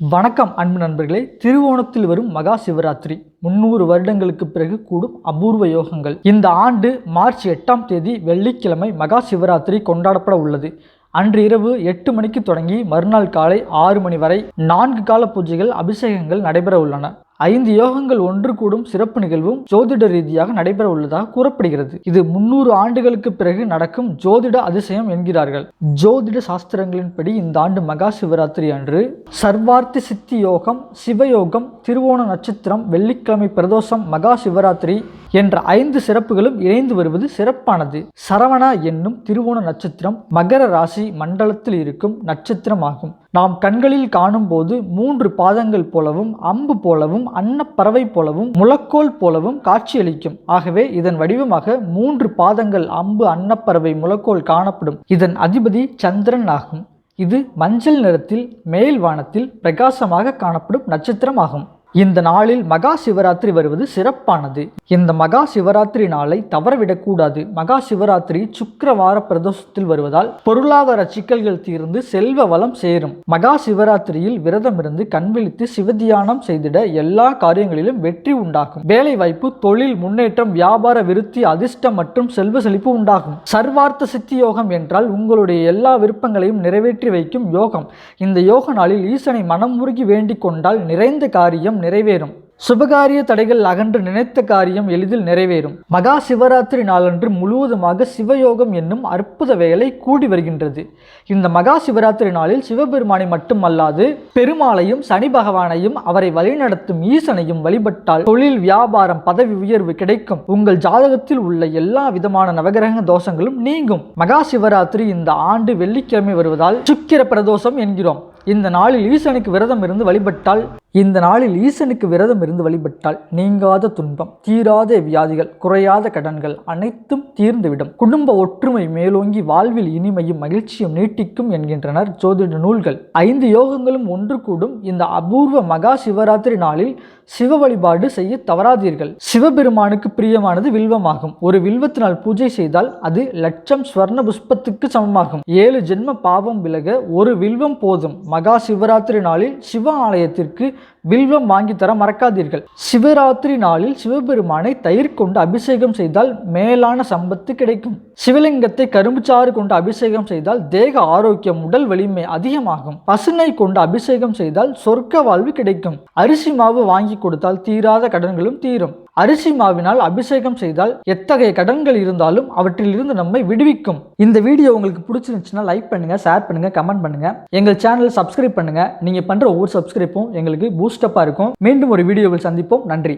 வணக்கம் அன்பு நண்பர்களே. திருவோணத்தில் வரும் மகா சிவராத்திரி. முன்னூறு வருடங்களுக்கு பிறகு கூடும் அபூர்வ யோகங்கள். இந்த ஆண்டு மார்ச் எட்டாம் தேதி வெள்ளிக்கிழமை மகா சிவராத்திரி கொண்டாடப்பட உள்ளது. அன்று இரவு எட்டு மணிக்கு தொடங்கி மறுநாள் காலை ஆறு மணி வரை நான்கு கால பூஜைகள் அபிஷேகங்கள் நடைபெற உள்ளன. ஐந்து யோகங்கள் ஒன்று கூடும் சிறப்பு நிகழ்வும் ஜோதிட ரீதியாக நடைபெற உள்ளதாக கூறப்படுகிறது. இது முன்னூறு ஆண்டுகளுக்கு பிறகு நடக்கும் ஜோதிட அதிசயம் என்கிறார்கள். ஜோதிட சாஸ்திரங்களின்படி இந்த ஆண்டு மகா சிவராத்திரி அன்று சர்வார்த்தி சித்தி யோகம் சிவயோகம் திருவோண நட்சத்திரம் வெள்ளிக்கிழமை பிரதோஷம் மகா சிவராத்திரி என்ற ஐந்து சிறப்புகளும் இணைந்து வருவது சிறப்பானது. சரவணா என்னும் திருவோண நட்சத்திரம் மகர ராசி மண்டலத்தில் இருக்கும் நட்சத்திரம் ஆகும் நாம் கண்களில் காணும்போது மூன்று பாதங்கள் போலவும் அம்பு போலவும் அன்னப்பறவை போலவும் முழக்கோல் போலவும் காட்சியளிக்கும். ஆகவே இதன் வடிவமாக மூன்று பாதங்கள் அம்பு அன்னப்பறவை முழக்கோல் காணப்படும். இதன் அதிபதி சந்திரன் ஆகும். இது மஞ்சள் நிறத்தில் மேல் வானத்தில் பிரகாசமாக காணப்படும் நட்சத்திரம் ஆகும் இந்த நாளில் மகா சிவராத்திரி வருவது சிறப்பானது. இந்த மகா சிவராத்திரி நாளை தவறவிடக்கூடாது மகா சிவராத்திரி சுக்கரவார பிரதோஷத்தில் வருவதால் பொருளாதார சிக்கல்கள் தீர்ந்து செல்வ வளம் சேரும். மகா சிவராத்திரியில் விரதம் இருந்து கண்விழித்து சிவதியானம் செய்திட எல்லா காரியங்களிலும் வெற்றி உண்டாகும். வேலை வாய்ப்பு தொழில் முன்னேற்றம் வியாபார விருத்தி அதிர்ஷ்டம் மற்றும் செல்வ செழிப்பு உண்டாகும். சர்வார்த்த சித்தி யோகம் என்றால் உங்களுடைய எல்லா விருப்பங்களையும் நிறைவேற்றி வைக்கும் யோகம். இந்த யோக நாளில் ஈசனை மனம் உருகி வேண்டிக் கொண்டால் நிறைந்த காரியம் நிறைவேறும். சுபகாரிய தடைகள் அகன்று நினைத்த காரியம் எளிதில் நிறைவேறும். மகா சிவராத்திரி நாளன்று முழுவதுமாக சிவயோகம் என்னும் அற்புத வேலை கூடி வருகின்றது. இந்த மகா சிவராத்திரி நாளில் சிவபெருமானை மட்டுமல்லாது பெருமாளையும் சனி பகவானையும் அவரை வழிநடத்தும் ஈசனையும் வழிபட்டால் தொழில் வியாபாரம் பதவி உயர்வு கிடைக்கும். உங்கள் ஜாதகத்தில் உள்ள எல்லா விதமான நவகிரக தோஷங்களும் நீங்கும். மகா சிவராத்திரி இந்த ஆண்டு வெள்ளிக்கிழமை வருவதால் சுக்கிர பிரதோஷம் என்கிறோம். இந்த நாளில் ஈசனுக்கு விரதம் இருந்து வழிபட்டால் இந்த நாளில் ஈசனுக்கு விரதம் இருந்து வழிபட்டால் நீங்காத துன்பம் தீராத வியாதிகள் குறையாத கடன்கள் அனைத்தும் தீர்ந்துவிடும். குடும்ப ஒற்றுமை மேலோங்கி வாழ்வில் இனிமையும் மகிழ்ச்சியும் நீட்டிக்கும் என்கின்றனர் ஜோதிட நூல்கள். ஐந்து யோகங்களும் ஒன்று கூடும். இந்த அபூர்வ மகா சிவராத்திரி நாளில் சிவ வழிபாடு செய்ய தவறாதீர்கள். சிவபெருமானுக்கு பிரியமானது வில்வமாகும். ஒரு வில்வத்தினால் பூஜை செய்தால் அது லட்சம் ஸ்வர்ண புஷ்பத்துக்கு சமமாகும். ஏழு ஜென்ம பாவம் விலக ஒரு வில்வம் போதும். மகா சிவராத்திரி நாளில் சிவ ஆலயத்திற்கு வில்வம் வாங்கி தர மறக்காதீர்கள். சிவராத்திரி நாளில் சிவபெருமானை தயிர் கொண்டு அபிஷேகம் செய்தால் மேலான சம்பத்து கிடைக்கும். சிவலிங்கத்தை கரும்புச்சாறு கொண்டு அபிஷேகம் செய்தால் தேக ஆரோக்கியம் உடல் வலிமை அதிகமாகும். பசுனை கொண்டு அபிஷேகம் செய்தால் சொர்க்க வாழ்வு கிடைக்கும். அரிசி மாவு வாங்கி கொடுத்தால் தீராத கடன்களும் தீரும். அரிசி மாவினால் அபிஷேகம் செய்தால் எத்தகைய கடன்கள் இருந்தாலும் அவற்றில் இருந்து நம்மை விடுவிக்கும். இந்த வீடியோ உங்களுக்கு பிடிச்சிருந்துச்சுன்னா லைக் பண்ணுங்க ஷேர் பண்ணுங்க கமெண்ட் பண்ணுங்க. எங்கள் சேனல் சப்ஸ்கிரைப் பண்ணுங்க. நீங்க பண்ற ஒவ்வொரு சப்ஸ்கிரைப்பும் எங்களுக்கு பூஸ்டப்பா இருக்கும். மீண்டும் ஒரு வீடியோவில் சந்திப்போம். நன்றி.